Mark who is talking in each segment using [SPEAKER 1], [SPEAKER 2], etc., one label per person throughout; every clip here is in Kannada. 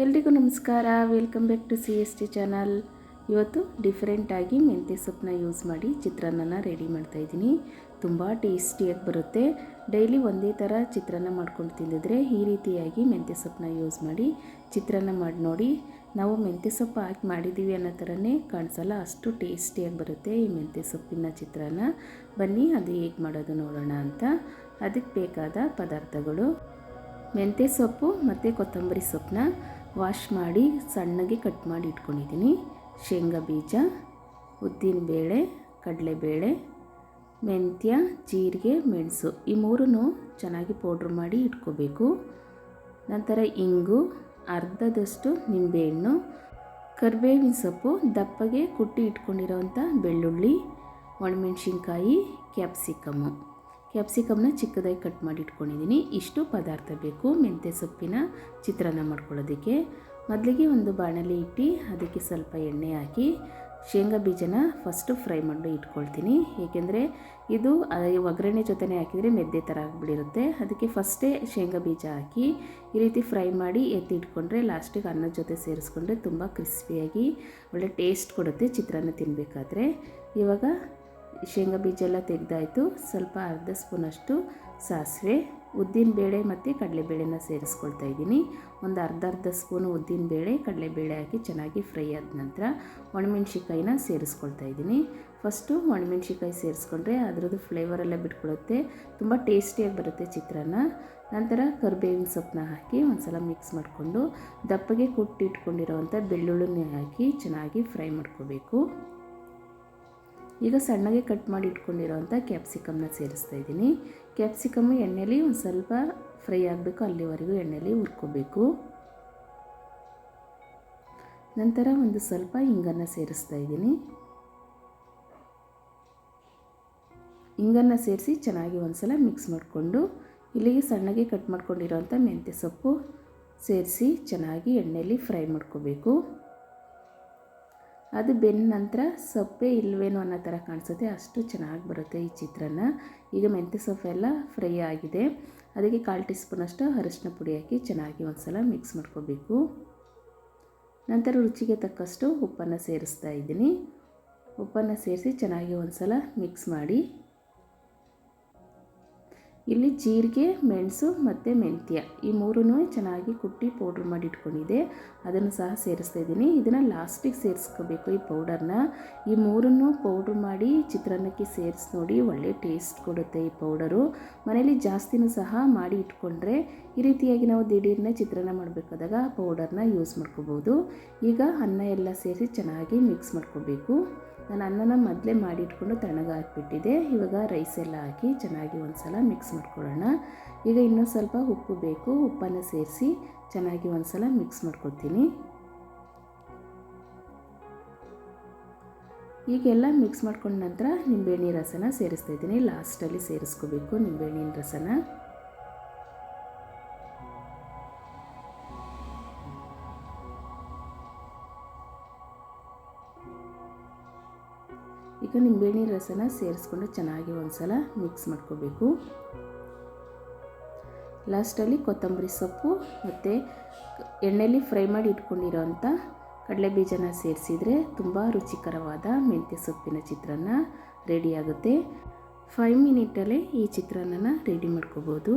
[SPEAKER 1] ಎಲ್ರಿಗೂ ನಮಸ್ಕಾರ. Welcome back to C S T channel ಇವತ್ತು ಡಿಫ್ರೆಂಟಾಗಿ ಮೆಂತ್ಯ ಸೊಪ್ಪನ್ನ ಯೂಸ್ ಮಾಡಿ ಚಿತ್ರಾನ್ನನ ರೆಡಿ ಮಾಡ್ತಾಯಿದ್ದೀನಿ ತುಂಬ ಟೇಸ್ಟಿಯಾಗಿ ಬರುತ್ತೆ. ಡೈಲಿ ಒಂದೇ ಥರ ಚಿತ್ರಾನ್ನ ಮಾಡ್ಕೊಂಡು ತಿಂದಿದ್ರೆ ಈ ರೀತಿಯಾಗಿ ಮೆಂತ್ಯ ಸೊಪ್ಪನ್ನ ಯೂಸ್ ಮಾಡಿ ಚಿತ್ರಾನ್ನ ಮಾಡಿ ನೋಡಿ. ನಾವು ಮೆಂತ್ಯ ಸೊಪ್ಪು ಹಾಕಿ ಮಾಡಿದ್ದೀವಿ ಅನ್ನೋ ಥರನೇ ಕಾಣಿಸಲ್ಲ, ಅಷ್ಟು ಟೇಸ್ಟಿಯಾಗಿ ಬರುತ್ತೆ ಈ ಮೆಂತ್ಯ ಸೊಪ್ಪಿನ ಚಿತ್ರಾನ್ನ. ಬನ್ನಿ, ಅದು ಹೇಗೆ ಮಾಡೋದು ನೋಡೋಣ ಅಂತ. ಅದಕ್ಕೆ ಬೇಕಾದ ಪದಾರ್ಥಗಳು. ಮೆಂತ್ಯ ಸೊಪ್ಪು ಮತ್ತು ಕೊತ್ತಂಬರಿ ಸೊಪ್ಪನ್ನ ವಾಶ್ ಮಾಡಿ ಸಣ್ಣಗೆ ಕಟ್ ಮಾಡಿ ಇಟ್ಕೊಂಡಿದ್ದೀನಿ. ಶೇಂಗಾ ಬೀಜ, ಉದ್ದಿನ ಉದ್ದಿನಬೇಳೆ ಕಡಲೆಬೇಳೆ ಮೆಂತ್ಯ, ಜೀರಿಗೆ, ಮೆಣಸು ಈ ಮೂರನ್ನು ಚೆನ್ನಾಗಿ ಪೌಡ್ರ್ ಮಾಡಿ ಇಟ್ಕೋಬೇಕು. ನಂತರ ಇಂಗು, ಅರ್ಧದಷ್ಟು ನಿಂಬೆಹಣ್ಣು, ಕರಿಬೇವಿನ ಸೊಪ್ಪು, ದಪ್ಪಗೆ ಕುಟ್ಟಿ ಇಟ್ಕೊಂಡಿರೋವಂಥ ಬೆಳ್ಳುಳ್ಳಿ, ಒಣಮೆಣ್ಸಿನ್ಕಾಯಿ, ಕ್ಯಾಪ್ಸಿಕಮ್ಮು. ಕ್ಯಾಪ್ಸಿಕಮ್ನ ಚಿಕ್ಕದಾಗಿ ಕಟ್ ಮಾಡಿ ಇಟ್ಕೊಂಡಿದ್ದೀನಿ ಇಷ್ಟು ಪದಾರ್ಥ ಬೇಕು. ಮೆಂತ್ಯ ಸೊಪ್ಪಿನ ಚಿತ್ರಾನ್ನ ಮಾಡ್ಕೊಳ್ಳೋದಕ್ಕೆ. ಮೊದಲಿಗೆ ಒಂದು ಬಾಣಲಿ ಇಟ್ಟು ಅದಕ್ಕೆ ಸ್ವಲ್ಪ ಎಣ್ಣೆ ಹಾಕಿ, ಶೇಂಗಾ ಬೀಜನ ಫಸ್ಟು ಫ್ರೈ ಮಾಡಿ ಇಟ್ಕೊಳ್ತೀನಿ. ಏಕೆಂದರೆ ಇದು ಒಗ್ಗರಣೆ ಜೊತೆನೇ ಹಾಕಿದರೆ ಮೆದ್ದೆ ಥರ ಆಗಿಬಿಡಿರುತ್ತೆ ಅದಕ್ಕೆ ಫಸ್ಟೇ ಶೇಂಗಾ ಬೀಜ ಹಾಕಿ, ಈ ರೀತಿ ಫ್ರೈ ಮಾಡಿ ಎತ್ತಿ ಇಟ್ಕೊಂಡ್ರೆ ಲಾಸ್ಟಿಗೆ ಅನ್ನದ ಜೊತೆ ಸೇರಿಸ್ಕೊಂಡ್ರೆ ತುಂಬ ಕ್ರಿಸ್ಪಿಯಾಗಿ ಒಳ್ಳೆ ಟೇಸ್ಟ್ ಕೊಡುತ್ತೆ ಚಿತ್ರಾನ್ನ ತಿನ್ನಬೇಕಾದ್ರೆ ಇವಾಗ ಶೇಂಗಾ ಬೀಜ ಎಲ್ಲ ತೆಗೆದಾಯಿತು. ಸ್ವಲ್ಪ ಅರ್ಧ ಸ್ಪೂನಷ್ಟು ಸಾಸಿವೆ, ಉದ್ದಿನಬೇಳೆ ಮತ್ತು ಕಡಲೆಬೇಳೆನ ಸೇರಿಸ್ಕೊಳ್ತಾ ಇದ್ದೀನಿ. ಒಂದು ಅರ್ಧ ಅರ್ಧ ಸ್ಪೂನು ಉದ್ದಿನಬೇಳೆ, ಕಡಲೆಬೇಳೆ ಹಾಕಿ ಚೆನ್ನಾಗಿ ಫ್ರೈ ಆದ ನಂತರ ಒಣಮೆಣ್ಸಿಕಾಯಿನ ಸೇರಿಸ್ಕೊಳ್ತಾ ಇದ್ದೀನಿ. ಫಸ್ಟು ಒಣಮೆಣ್ಸಿಕಾಯಿ ಸೇರಿಸ್ಕೊಂಡ್ರೆ ಅದರದ್ದು ಫ್ಲೇವರೆಲ್ಲ ಬಿಟ್ಕೊಳುತ್ತೆ ತುಂಬ ಟೇಸ್ಟಿಯಾಗಿ ಬರುತ್ತೆ ಚಿತ್ರಾನ್ನ. ನಂತರ ಕರಿಬೇವಿನ ಸೊಪ್ಪನ್ನ ಹಾಕಿ ಒಂದು ಸಲ ಮಿಕ್ಸ್ ಮಾಡಿಕೊಂಡು ದಪ್ಪಗೆ ಕುಟ್ಟಿಟ್ಕೊಂಡಿರೋವಂಥ ಬೆಳ್ಳುಳ್ಳಿನೇ ಹಾಕಿ ಚೆನ್ನಾಗಿ ಫ್ರೈ ಮಾಡ್ಕೋಬೇಕು. ಈಗ ಸಣ್ಣಗೆ ಕಟ್ ಮಾಡಿ ಇಟ್ಕೊಂಡಿರೋವಂಥ ಕ್ಯಾಪ್ಸಿಕಮ್ನ ಸೇರಿಸ್ತಾ ಇದ್ದೀನಿ. ಕ್ಯಾಪ್ಸಿಕಮ್ಮು ಎಣ್ಣೆಲಿ ಒಂದು ಸ್ವಲ್ಪ ಫ್ರೈ ಆಗಬೇಕು, ಅಲ್ಲಿವರೆಗೂ ಎಣ್ಣೆಲಿ ಹುರ್ಕೋಬೇಕು. ನಂತರ ಒಂದು ಸ್ವಲ್ಪ ಹಿಂಗನ್ನು ಸೇರಿಸ್ತಾ ಇದ್ದೀನಿ. ಹಿಂಗನ್ನು ಸೇರಿಸಿ ಚೆನ್ನಾಗಿ ಒಂದು ಸಲ ಮಿಕ್ಸ್ ಮಾಡಿಕೊಂಡು, ಇಲ್ಲಿಗೆ ಸಣ್ಣಗೆ ಕಟ್ ಮಾಡ್ಕೊಂಡಿರೋವಂಥ ಮೆಂತ್ಯ ಸೊಪ್ಪು ಸೇರಿಸಿ ಚೆನ್ನಾಗಿ ಎಣ್ಣೆಯಲ್ಲಿ ಫ್ರೈ ಮಾಡ್ಕೋಬೇಕು. ಅದು ಬೆಂದ ನಂತರ ಸೊಪ್ಪೆ ಇಲ್ವೇನೋ ಅನ್ನೋ ಥರ ಕಾಣಿಸುತ್ತೆ. ಅಷ್ಟು ಚೆನ್ನಾಗಿ ಬರುತ್ತೆ ಈ ಚಿತ್ರಾನ್ನ. ಈಗ ಮೆಂತ್ಯ ಸೊಪ್ಪೆಲ್ಲ ಫ್ರೈ ಆಗಿದೆ. ಅದಕ್ಕೆ ಕಾಲು ಟೀ ಸ್ಪೂನಷ್ಟು ಅರಿಶಿನ ಪುಡಿ ಹಾಕಿ ಚೆನ್ನಾಗಿ ಒಂದು ಸಲ ಮಿಕ್ಸ್ ಮಾಡ್ಕೋಬೇಕು. ನಂತರ ರುಚಿಗೆ ತಕ್ಕಷ್ಟು ಉಪ್ಪನ್ನು ಸೇರಿಸ್ತಾ ಇದ್ದೀನಿ. ಉಪ್ಪನ್ನು ಸೇರಿಸಿ ಚೆನ್ನಾಗಿ ಒಂದು ಸಲ ಮಿಕ್ಸ್ ಮಾಡಿ. ಇಲ್ಲಿ ಜೀರಿಗೆ, ಮೆಣಸು ಮತ್ತು ಮೆಂತ್ಯ. ಈ ಮೂರೂ ಚೆನ್ನಾಗಿ ಕುಟ್ಟಿ ಪೌಡ್ರ್ ಮಾಡಿ ಇಟ್ಕೊಂಡಿದ್ದೆ. ಅದನ್ನು ಸಹ ಸೇರಿಸ್ತಾ ಇದ್ದೀನಿ. ಇದನ್ನು ಲಾಸ್ಟಿಗೆ ಸೇರಿಸ್ಕೋಬೇಕು ಈ ಪೌಡರ್ನ ಈ ಮೂರನ್ನು ಪೌಡ್ರ್ ಮಾಡಿ ಚಿತ್ರಾನ್ನಕ್ಕೆ ಸೇರಿಸಿ ನೋಡಿ ಒಳ್ಳೆ ಟೇಸ್ಟ್ ಕೊಡುತ್ತೆ ಈ ಪೌಡರು ಮನೇಲಿ ಜಾಸ್ತಿನೂ ಸಹ ಮಾಡಿ ಇಟ್ಕೊಂಡ್ರೆ ಈ ರೀತಿಯಾಗಿ ನಾವು ದಿಢೀರ್ನ ಚಿತ್ರಾನ್ನ ಮಾಡಬೇಕಾದಾಗ ಪೌಡರ್ನ ಯೂಸ್ ಮಾಡ್ಕೋಬೋದು. ಈಗ ಅನ್ನ ಎಲ್ಲ ಸೇರಿಸಿ ಚೆನ್ನಾಗಿ ಮಿಕ್ಸ್ ಮಾಡ್ಕೋಬೇಕು. ನಾನು ಅನ್ನನ ಮೊದಲೇ ಮಾಡಿಟ್ಕೊಂಡು ತಣ್ಣಗೆ ಇವಾಗ ರೈಸ್ ಎಲ್ಲ ಹಾಕಿ ಚೆನ್ನಾಗಿ ಒಂದು ಸಲ ಮಿಕ್ಸ್ ಮಾಡ್ಕೊಳ್ಳೋಣ. ಈಗ ಇನ್ನೊಂದು ಸ್ವಲ್ಪ ಉಪ್ಪು ಬೇಕು. ಉಪ್ಪನ್ನು ಸೇರಿಸಿ ಚೆನ್ನಾಗಿ ಒಂದು ಸಲ ಮಿಕ್ಸ್ ಮಾಡ್ಕೊತೀನಿ ಈಗೆಲ್ಲ ಮಿಕ್ಸ್ ಮಾಡ್ಕೊಂಡ ನಂತರ ನಿಂಬೆಹಣ್ಣಿನ ರಸನ ಸೇರಿಸ್ತಾ ಇದ್ದೀನಿ. ಲಾಸ್ಟಲ್ಲಿ ಸೇರಿಸ್ಕೋಬೇಕು ನಿಂಬೆಹಣ್ಣಿನ ರಸನ. ಈಗ ನಿಂಬೆಹಣ್ಣಿನ ರಸನ ಸೇರಿಸ್ಕೊಂಡು ಚೆನ್ನಾಗಿ ಒಂದು ಸಲ ಮಿಕ್ಸ್ ಮಾಡ್ಕೋಬೇಕು ಲಾಸ್ಟಲ್ಲಿ ಕೊತ್ತಂಬರಿ ಸೊಪ್ಪು ಮತ್ತು ಎಣ್ಣೆಯಲ್ಲಿ ಫ್ರೈ ಮಾಡಿ ಇಟ್ಕೊಂಡಿರೋಂಥ ಕಡಲೆ ಬೀಜನ ಸೇರಿಸಿದರೆ ತುಂಬ ರುಚಿಕರವಾದ ಮೆಂತ್ಯ ಸೊಪ್ಪಿನ ಚಿತ್ರಾನ್ನ ರೆಡಿಯಾಗುತ್ತೆ ಫೈವ್ ಮಿನಿಟಲ್ಲೇ ಈ ಚಿತ್ರಾನ್ನನ ರೆಡಿ ಮಾಡ್ಕೋಬೋದು.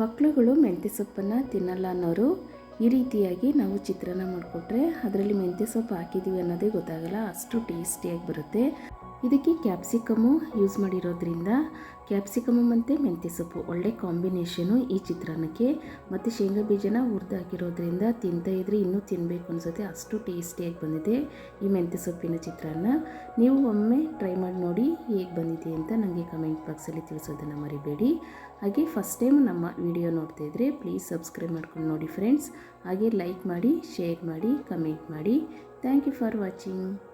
[SPEAKER 1] ಮಕ್ಕಳುಗಳು ಮೆಂತ್ಯ ಸೊಪ್ಪನ್ನು ತಿನ್ನಲ್ಲ ಅನ್ನೋರು ಈ ರೀತಿಯಾಗಿ ನಾವು ಚಿತ್ರಾನ್ನ ಮಾಡಿಕೊಟ್ರೆ ಅದರಲ್ಲಿ ಮೆಂತ್ಯ ಸೊಪ್ಪು ಹಾಕಿದ್ದೀವಿ ಅನ್ನೋದೇ ಗೊತ್ತಾಗಲ್ಲ, ಅಷ್ಟು ಟೇಸ್ಟಿಯಾಗಿ ಬರುತ್ತೆ. ಇದಕ್ಕೆ ಕ್ಯಾಪ್ಸಿಕಮ್ಮು ಯೂಸ್ ಮಾಡಿರೋದ್ರಿಂದ ಕ್ಯಾಪ್ಸಿಕಮ್ಮು ಮತ್ತು ಮೆಂತ್ಯ ಸೊಪ್ಪು ಒಳ್ಳೆ ಕಾಂಬಿನೇಷನು ಈ ಚಿತ್ರಾನ್ನಕ್ಕೆ. ಮತ್ತು ಶೇಂಗಾ ಬೀಜನ ಹುರಿದಾಕಿರೋದ್ರಿಂದ ತಿಂತಾ ಇದ್ರೆ ಇನ್ನೂ ತಿನ್ನಬೇಕು ಅನಿಸುತ್ತೆ. ಅಷ್ಟು ಟೇಸ್ಟಿಯಾಗಿ ಬಂದಿದೆ ಈ ಮೆಂತ್ಯ ಸೊಪ್ಪಿನ ಚಿತ್ರಾನ್ನ. ನೀವು ಒಮ್ಮೆ ಟ್ರೈ ಮಾಡಿ ನೋಡಿ ಹೇಗೆ ಬಂದಿದೆ ಅಂತ ನನಗೆ ಕಮೆಂಟ್ ಬಾಕ್ಸಲ್ಲಿ ತಿಳಿಸೋದನ್ನು ಮರಿಬೇಡಿ. ಹಾಗೆ ಫಸ್ಟ್ ಟೈಮ್ ನಮ್ಮ ವಿಡಿಯೋ ನೋಡ್ತಾ ಇದ್ದರೆ ಪ್ಲೀಸ್ ಸಬ್ಸ್ಕ್ರೈಬ್ ಮಾಡ್ಕೊಂಡು ನೋಡಿ ಫ್ರೆಂಡ್ಸ್. ಹಾಗೆ ಲೈಕ್ ಮಾಡಿ, ಶೇರ್ ಮಾಡಿ, ಕಮೆಂಟ್ ಮಾಡಿ. Thank you for watching.